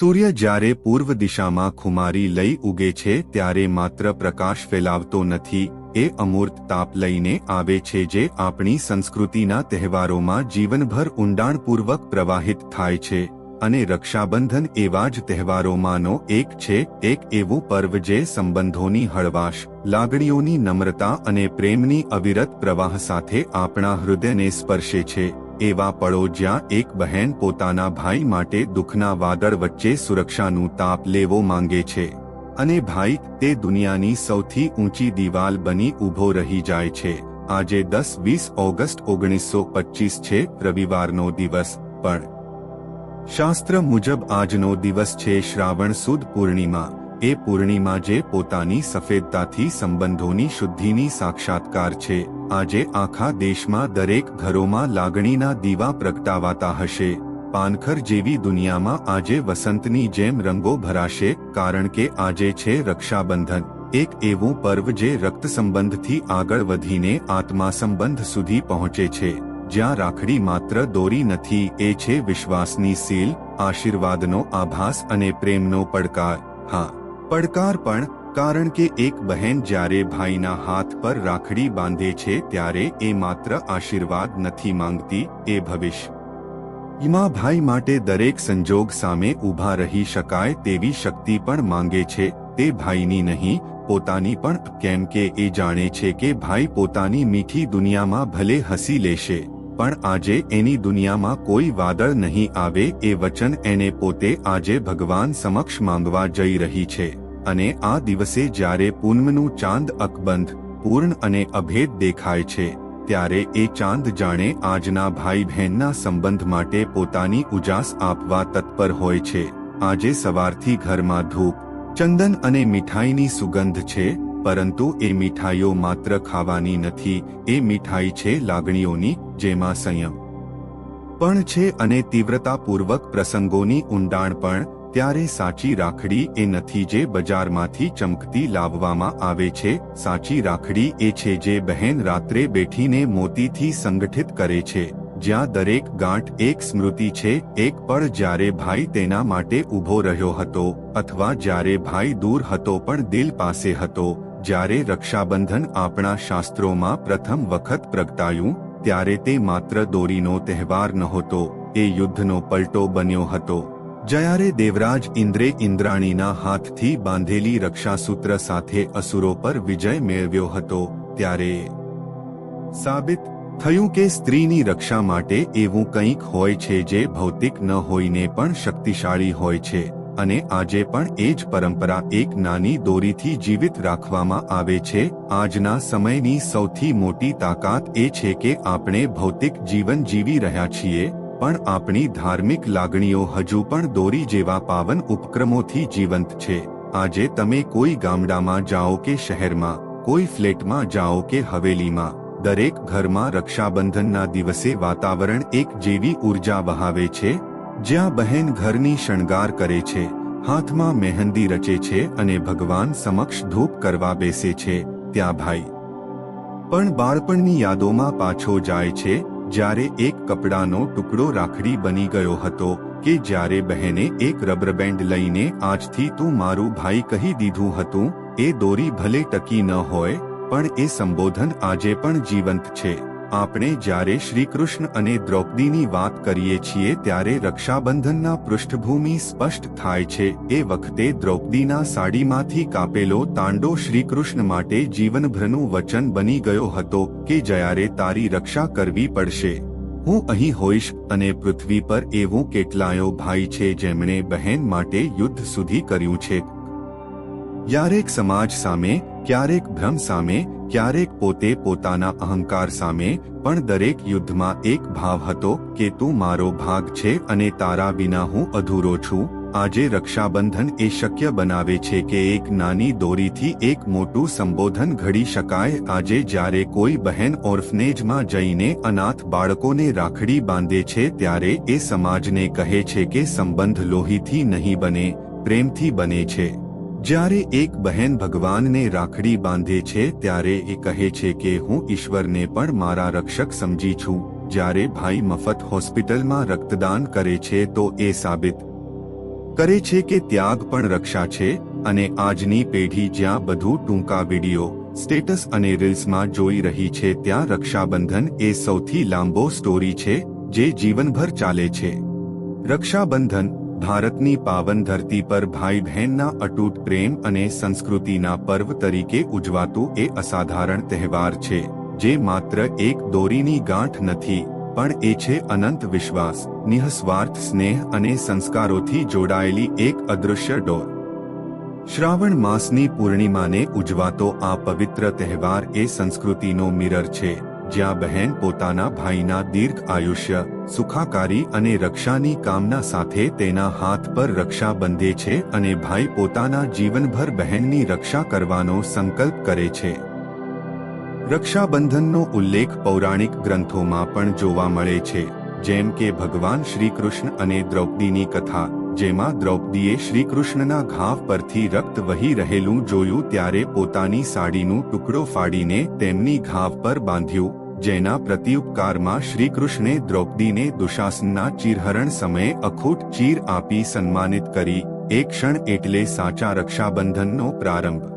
સૂર્ય જ્યારે પૂર્વ દિશામાં ખુમારી લઈ ઉગે છે ત્યારે માત્ર પ્રકાશ ફેલાવતો નથી, એ અમૂર્ત તાપ લઈને આવે છે જે આપણી સંસ્કૃતિના તહેવારોમાં જીવનભર ઊંડાણપૂર્વક પ્રવાહિત થાય છે, અને રક્ષાબંધન એવા જ તહેવારોમાંનો એક છે, એક એવું પર્વ જે સંબંધોની હળવાશ, લાગણીઓની નમ્રતા અને પ્રેમની અવિરત પ્રવાહ સાથે આપણા હૃદયને સ્પર્શે છે. એવા પળો જ્યાં એક બહેન પોતાના ભાઈ માટે દુઃખના વાદળ વચ્ચે સુરક્ષાનું તાપ લેવો માંગે છે. અને ભાઈ, તે દુનિયાની સૌથી ઊંચી દિવાલ બની ઊભો રહી જાય છે. આજે દસ વીસ ઓગસ્ટ ઓગણીસો પચીસ છે, રવિવારનો દિવસ, પણ. શાસ્ત્ર મુજબ આજનો દિવસ છે શ્રાવણ સુદ પૂર્ણિમા. એ પૂર્ણિમા જે પોતાની સફેદતાથી સંબંધોની શુદ્ધિની સાક્ષાત્કાર છે, આજે આખા દેશમાં દરેક ઘરોમાં લાગણીના દીવા પ્રગટાવાતા હશે. પાનખર જેવી દુનિયામાં આજે વસંતની જેમ રંગો ભરાશે, કારણ કે આજે છે રક્ષાબંધન. એક એવું પર્વ જે રક્ત સંબંધથી આગળ વધીને આત્મા સંબંધ સુધી પહોંચે છે. જ્યાં રાખડી માત્ર દોરી નથી, એ છે વિશ્વાસની સીલ, આશીર્વાદનો આભાસ અને પ્રેમનો પડકાર. હા. પડકાર પણ, કારણ કે એક બહેન જ્યારે ભાઈના હાથ પર રાખડી બાંધે છે ત્યારે એ માત્ર આશીર્વાદ નથી માંગતી, એ ભવિષ્ય. ઈમાં ભાઈ માટે દરેક સંજોગ સામે ઊભા રહી શકાય તેવી શક્તિ પણ માંગે છે, તે ભાઈની નહીં, પોતાની પણ, કેમ કે એ જાણે છે કે ભાઈ પોતાની મીઠી દુનિયામાં ભલે હસી લેશે, પણ આજે એની દુનિયામાં કોઈ વાદળ નહીં આવે, એ વચન એને પોતે આજે ભગવાન સમક્ષ માંગવા જઈ રહી છે. અને આ દિવસે જ્યારે પૂનમનું ચાંદ અકબંધ, પૂર્ણ અને અભેદ દેખાય છે, ત્યારે એ ચાંદ જાણે આજના ભાઈ બહેનના સંબંધ માટે પોતાની ઉજાસ આપવા તત્પર હોય છે. આજે સવારથી ઘરમાં ધૂપ, ચંદન અને મીઠાઈની સુગંધ છે, પરંતુ એ મીઠાઈઓ માત્ર ખાવાની નથી, એ મીઠાઈ છે લાગણીઓની, જેમાં સંયમ પણ છે અને તીવ્રતાપૂર્વક પ્રસંગોની ઊંડાણ પણ ત્યારે સાચી રાખડી એ નથી જે બજારમાંથી ચમકતી લાવવામાં આવે છે. સાચી રાખડી એ છે જે બહેન રાત્રે બેઠીને મોતીથી સંગઠિત કરે છે. જ્યાં દરેક ગાંઠ એક સ્મૃતિ છે, એક પળ જ્યારે ભાઈ તેના માટે ઊભો રહ્યો હતો, અથવા જ્યારે ભાઈ દૂર હતો પણ દિલ પાસે હતો. જ્યારે રક્ષાબંધન આપણા શાસ્ત્રોમાં પ્રથમ વખત પ્રગટાયું, ત્યારે તે માત્ર દોરીનો તહેવાર નહોતો, એ યુદ્ધનો પલટો બન્યો હતો. જયારે દેવરાજ ઇન્દ્રે ઇન્દ્રાણીના હાથથી બાંધેલી રક્ષાસૂત્ર સાથે અસુરો પર વિજય મેળવ્યો હતો, ત્યારે સાબિત થયું કે સ્ત્રીની રક્ષા માટે એવું કંઈક હોય છે જે ભૌતિક ન હોઈને પણ શક્તિશાળી હોય છે, અને આજે પણ એ જ પરંપરા એક નાની દોરીથી જીવિત રાખવામાં આવે છે. આજના સમયની સૌથી મોટી તાકાત એ છે કે આપણે ભૌતિક જીવન જીવી રહ્યા છીએ પણ આપણી ધાર્મિક લાગણીઓ હજુ પણ દોરી જેવા પાવન ઉપક્રમોથી જીવંત છે. આજે તમે કોઈ ગામડામાં જાઓ કે શહેરમાં, કોઈ ફ્લેટમાં જાઓ કે હવેલીમાં, દરેક ઘરમાં રક્ષાબંધનના દિવસે વાતાવરણ એક જેવી ઊર્જા વહાવે છે, જ્યાં બહેન ઘરની શણગાર કરે છે, હાથમાં મહેંદી રચે છે અને ભગવાન સમક્ષ ધૂપ કરવા બેસે છે, ત્યાં ભાઈ. પણ બાળપણની યાદોમાં પાછો જાય છે જ્યારે એક કપડાનો ટુકડો રાખડી બની ગયો હતો કે જ્યારે બહેને એક રબરબેન્ડ લઈને, આજથી તું મારું ભાઈ કહી દીધું હતું, એ દોરી ભલે ટકી ન હોય, પણ એ સંબોધન આજે પણ જીવંત છે. આપણે જ્યારે શ્રીકૃષ્ણ અને દ્રૌપદીની વાત કરીએ છીએ ત્યારે રક્ષાબંધનના પૃષ્ઠભૂમિ સ્પષ્ટ થાય છે. એ વખતે દ્રૌપદીના સાડીમાંથી કાપેલો તાંડો શ્રીકૃષ્ણ માટે જીવનભરનું વચન બની ગયો હતો કે જ્યારે તારી રક્ષા કરવી પડશે. હું અહીં હોઈશ અને પૃથ્વી પર એવું કેટલાયો ભાઈ છે જેમણે બહેન માટે યુદ્ધ સુધી કર્યું છે. ક્યારેક સમાજ સામે ક્યારેક ભ્રમ સામે, ક્યારેક પોતે પોતાના અહંકાર સામે, પણ દરેક યુદ્ધમાં એક ભાવ હતો કે તું મારો ભાગ છે અને તારા વિના હું અધૂરો છું. આજે રક્ષાબંધન એ શક્ય બનાવે છે કે એક નાની દોરીથી એક મોટું સંબોધન ઘડી શકાય. આજે જ્યારે કોઈ બહેન ઓર્ફનેજમાં જઈને અનાથ બાળકોને રાખડી બાંધે છે ત્યારે એ સમાજને કહે છે કે સંબંધ લોહીથી નહીં બને, પ્રેમથી બને છે. જ્યારે એક બહેન ભગવાનને રાખડી બાંધે છે ત્યારે એ કહે છે કે હું ઈશ્વરને પણ મારા રક્ષક સમજી છું. જ્યારે ભાઈ મફત હોસ્પિટલમાં રક્તદાન કરે છે તો એ સાબિત કરે છે કે ત્યાગ પણ રક્ષા છે અને આજની પેઢી જ્યાં બધું ટૂંકા વીડિયો, સ્ટેટસ અને રીલ્સમાં જોઈ રહી છે ત્યાં રક્ષાબંધન એ સૌથી લાંબો સ્ટોરી છે જે જીવનભર ચાલે છે. રક્ષાબંધન ભારતની પાવન ધરતી પર ભાઈ બહેનના અટૂટ પ્રેમ અને સંસ્કૃતિના પર્વ તરીકે ઉજવાતું એ અસાધારણ તહેવાર છે, જે માત્ર એક દોરીની ગાંઠ નથી, પણ એ છે અનંત વિશ્વાસ, નિઃસ્વાર્થ સ્નેહ અને સંસ્કારોથી જોડાયેલી એક અદૃશ્ય ડોર. શ્રાવણ માસની પૂર્ણિમાને ઉજવાતો આ પવિત્ર તહેવાર એ સંસ્કૃતિનો મિરર છે. જ્યાં બહેન પોતાના ભાઈના દીર્ઘ આયુષ્ય, સુખાકારી અને રક્ષાની કામના સાથે તેના હાથ પર રક્ષા બંધે છે અને ભાઈ પોતાના જીવનભર બહેનની રક્ષા કરવાનો સંકલ્પ કરે છે. રક્ષાબંધનનો ઉલ્લેખ પૌરાણિક ગ્રંથોમાં પણ જોવા મળે છે, જેમ કે ભગવાન શ્રીકૃષ્ણ અને દ્રૌપદીની કથા, જેમાં દ્રૌપદીએ શ્રીકૃષ્ણના ઘાવ પરથી રક્ત વહી રહેલું જોયું ત્યારે પોતાની સાડીનું ટુકડો ફાડીને તેમની ઘાવ પર બાંધ્યું. જેના પ્રત્યુપકારમાં શ્રીકૃષ્ણે દ્રૌપદીને દુશાસનના ચીરહરણ સમયે અખૂટ ચીર આપી સન્માનિત કરી, એ ક્ષણ એટલે સાચા રક્ષાબંધનનો પ્રારંભ.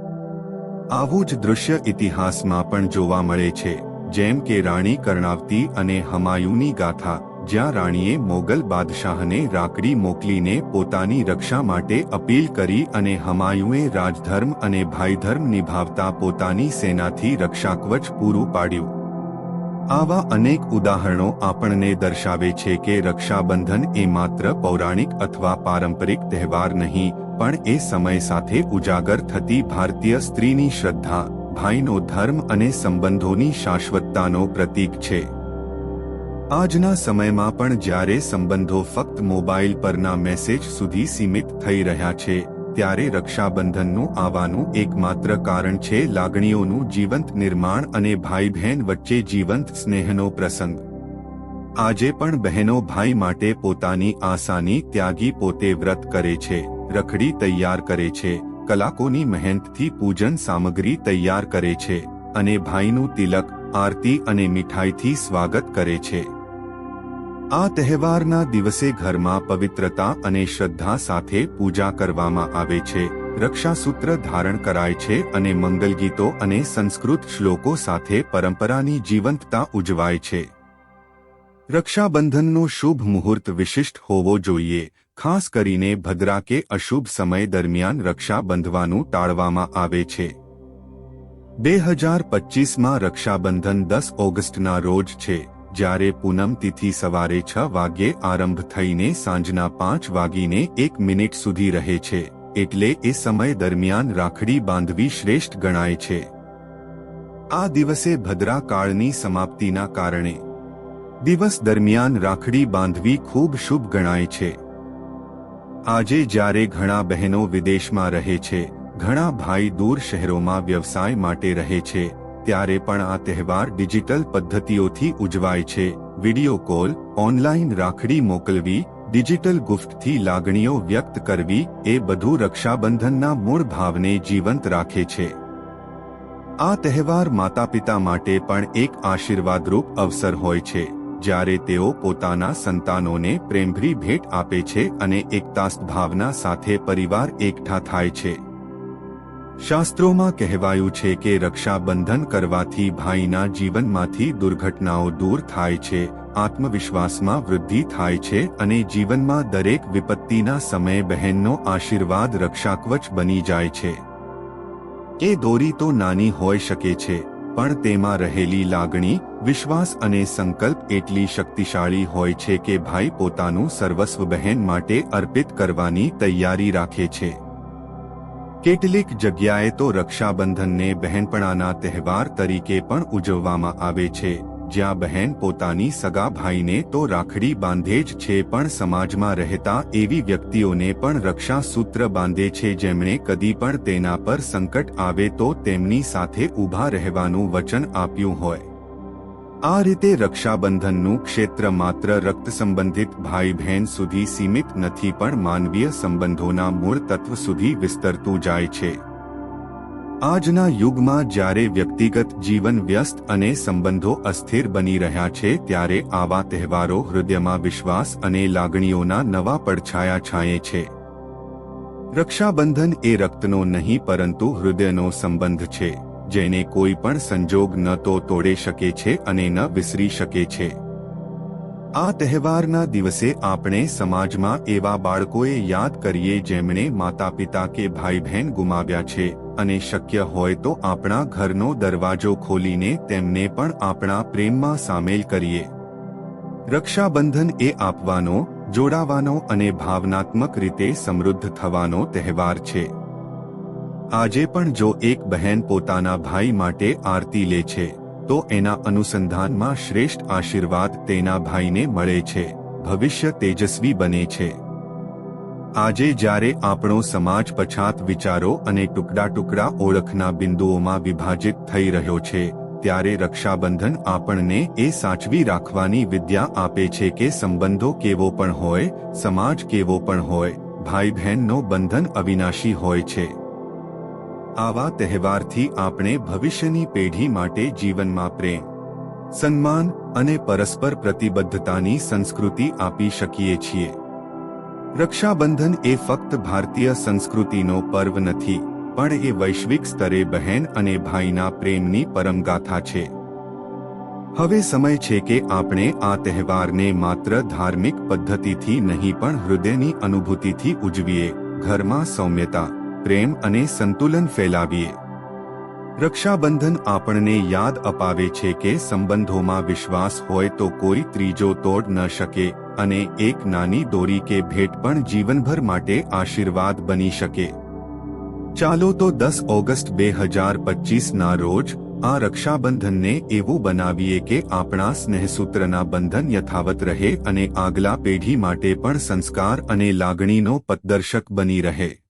આવું જ દૃશ્ય ઇતિહાસમાં પણ જોવા મળે છે, જેમ કે રાણી કર્ણાવતી અને હમાયુની ગાથા, જ્યાં રાણીએ મોગલ બાદશાહને રાખડી મોકલીને પોતાની રક્ષા માટે અપીલ કરી અને હમાયુએ રાજધર્મ અને ભાઈધર્મ નિભાવતા પોતાની સેનાથી રક્ષાકવચ પૂરું પાડ્યું. આવા અનેક ઉદાહરણો આપણને દર્શાવે છે કે રક્ષાબંધન એ માત્ર પૌરાણિક અથવા પારંપરિક તહેવાર નહીં, પણ એ સમય સાથે ઉજાગર થતી ભારતીય સ્ત્રીની શ્રદ્ધા, ભાઈનો ધર્મ અને સંબંધોની શાશ્વતતાનો પ્રતીક છે. આજના સમયમાં પણ જ્યારે સંબંધો ફક્ત મોબાઈલ પરના મેસેજ સુધી સીમિત થઈ રહ્યા છે ત્યારે રક્ષાબંધનનું આવવાનું એકમાત્ર કારણ છે લાગણીઓનું જીવંત નિર્માણ અને ભાઈ બહેન વચ્ચે જીવંત સ્નેહનો પ્રસંગ. આજે પણ બહેનો ભાઈ માટે પોતાની આસાની ત્યાગી પોતે વ્રત કરે છે, રખડી તૈયાર કરે છે, કલાકોની મહેનતથી પૂજન સામગ્રી તૈયાર કરે છે અને ભાઈનું તિલક, આરતી અને મીઠાઈથી સ્વાગત કરે છે. આ તહેવારના દિવસે ઘરમાં પવિત્રતા અને શ્રદ્ધા સાથે પૂજા કરવામાં આવે છે, રક્ષાસૂત્ર ધારણ કરાય છે અને મંગલગીતો અને સંસ્કૃત શ્લોકો સાથે પરંપરાની જીવંતતા ઉજવાય છે. રક્ષાબંધનનો શુભ મુહૂર્ત વિશિષ્ટ હોવો જોઈએ, ખાસ કરીને ભદ્રા કે અશુભ સમય દરમિયાન રક્ષા બંધવાનું ટાળવામાં આવે છે. બે હજાર પચીસમાં રક્ષાબંધન દસ ઓગસ્ટના રોજ છે. જ્યારે પૂનમ તિથિ સવારે છ વાગ્યે આરંભ થઈને સાંજના પાંચ વાગીને એક મિનિટ સુધી રહે છે, એટલે એ સમય દરમિયાન રાખડી બાંધવી શ્રેષ્ઠ ગણાય છે. આ દિવસે ભદ્રાકાળની સમાપ્તિના કારણે દિવસ દરમિયાન રાખડી બાંધવી ખૂબ શુભ ગણાય છે. આજે જ્યારે ઘણા બહેનો વિદેશમાં રહે છે, ઘણા ભાઈ દૂર શહેરોમાં વ્યવસાય માટે રહે છે ત્યારે પણ આ તહેવાર ડિજિટલ પદ્ધતિઓથી ઉજવાય છે. વિડિયો કોલ, ઓનલાઈન રાખડી મોકલવી, ડિજિટલ ગુફ્ટથી લાગણીઓ વ્યક્ત કરવી, એ બધું રક્ષાબંધનના મૂળ ભાવને જીવંત રાખે છે. આ તહેવાર માતા પિતા માટે પણ એક આશીર્વાદરૂપ અવસર હોય છે. જ્યારે તેઓ પોતાના સંતાનોને પ્રેમભરી ભેટ આપે છે અને એકતા ભાવના સાથે પરિવાર એકઠા થાય છે. શાસ્ત્રોમાં કહેવાયું છે કે રક્ષાબંધન કરવાથી ભાઈના જીવનમાંથી દુર્ઘટનાઓ દૂર થાય છે, આત્મવિશ્વાસમાં વૃદ્ધિ થાય છે અને જીવનમાં દરેક વિપત્તિના સમયે બહેનનો આશીર્વાદ રક્ષાકવચ બની જાય છે. એ દોરી તો નાની હોઈ શકે છે, પણ તેમાં રહેલી લાગણી, વિશ્વાસ અને સંકલ્પ એટલી શક્તિશાળી હોય છે કે ભાઈ પોતાનું સર્વસ્વ બહેન માટે અર્પિત કરવાની તૈયારી રાખે છે. કેટલીક જગ્યાએ તો રક્ષાબંધનને બહેનપણાના તહેવાર તરીકે પણ ઉજવવામાં આવે છે. જ્યાં બહેન પોતાની સગા ભાઈને તો રાખડી બાંધે જ છે પણ સમાજમાં રહેતા એવી વ્યક્તિઓને પણ રક્ષા સૂત્ર બાંધે છે. જેમણે કદી પણ તેના પર સંકટ આવે તો તેમની સાથે ઊભા રહેવાનું વચન આપ્યું હોય. આ રીતે રક્ષાબંધનનું ક્ષેત્ર માત્ર રક્ત સંબંધિત ભાઈ બહેન સુધી સીમિત નથી, પણ માનવીય સંબંધોના મૂળ તત્વ સુધી વિસ્તરતું જાય છે. આજના યુગમાં જ્યારે વ્યક્તિગત જીવન વ્યસ્ત અને સંબંધો અસ્થિર બની રહ્યા છે, ત્યારે આવા તહેવારો હૃદયમાં વિશ્વાસ અને લાગણીઓના નવા પડછાયા છાંયે છે. રક્ષાબંધન એ રક્તનો નહીં, પરંતુ હૃદયનો સંબંધ છે. જેને કોઈ પણ સંજોગ ન તો તોડી શકે છે અને ન વિસરી શકે છે. આ તહેવારના દિવસે આપણે સમાજમાં એવા બાળકોએ યાદ કરીએ જેમણે માતા પિતા કે ભાઈ બહેન ગુમાવ્યા છે અને શક્ય હોય તો આપણા ઘરનો દરવાજો ખોલીને તેમને પણ આપણા પ્રેમમાં સામેલ કરીએ. રક્ષાબંધન એ આપવાનો, જોડાવાનો અને ભાવનાત્મક રીતે સમૃદ્ધ થવાનો તહેવાર છે. આજે પણ જો એક બહેન પોતાના ભાઈ માટે આરતી લે છે, તો એના અનુસંધાનમાં શ્રેષ્ઠ આશીર્વાદ તેના ભાઈને મળે છે, ભવિષ્ય તેજસ્વી બને છે. આજે જ્યારે આપણો સમાજ પછાત વિચારો અને ટુકડા ટુકડા ઓળખના બિંદુઓમાં વિભાજિત થઈ રહ્યો છે, ત્યારે રક્ષાબંધન આપણને એ સાચવી રાખવાની વિદ્યા આપે છે કે સંબંધો કેવો પણ હોય, સમાજ કેવો પણ હોય ભાઈ બહેનનો બંધન અવિનાશી હોય છે. આવા તહેવારથી આપણે ભવિષ્યની પેઢી માટે જીવનમાં પ્રેમ, સન્માન અને પરસ્પર પ્રતિબદ્ધતાની સંસ્કૃતિ આપી શકીએ છીએ. રક્ષાબંધન એ ફક્ત ભારતીય સંસ્કૃતિનો પર્વ નથી, પણ એ વૈશ્વિક સ્તરે બહેન અને ભાઈના પ્રેમની પરમગાથા છે. હવે સમય છે કે આપણે આ તહેવારને માત્ર ધાર્મિક પદ્ધતિથી નહીં પણ હૃદયની અનુભૂતિથી ઉજવીએ, ઘરમાં સૌમ્યતા પ્રેમ અને સંતુલન ફેલાવીએ. રક્ષાબંધન આપણને યાદ અપાવે છે કે સંબંધોમાં વિશ્વાસ હોય તો કોઈ ત્રીજો તોડ ન શકે અને એક નાની દોરી કે ભેટ પણ જીવનભર માટે આશીર્વાદ બની શકે. ચાલો તો દસ ઓગસ્ટ બે હજાર પચીસના રોજ આ રક્ષાબંધનને એવું બનાવીએ કે આપણા સ્નેહસૂત્રના બંધન યથાવત રહે અને આગલા પેઢી માટે પણ સંસ્કાર અને લાગણીનો પદદર્શક બની રહે.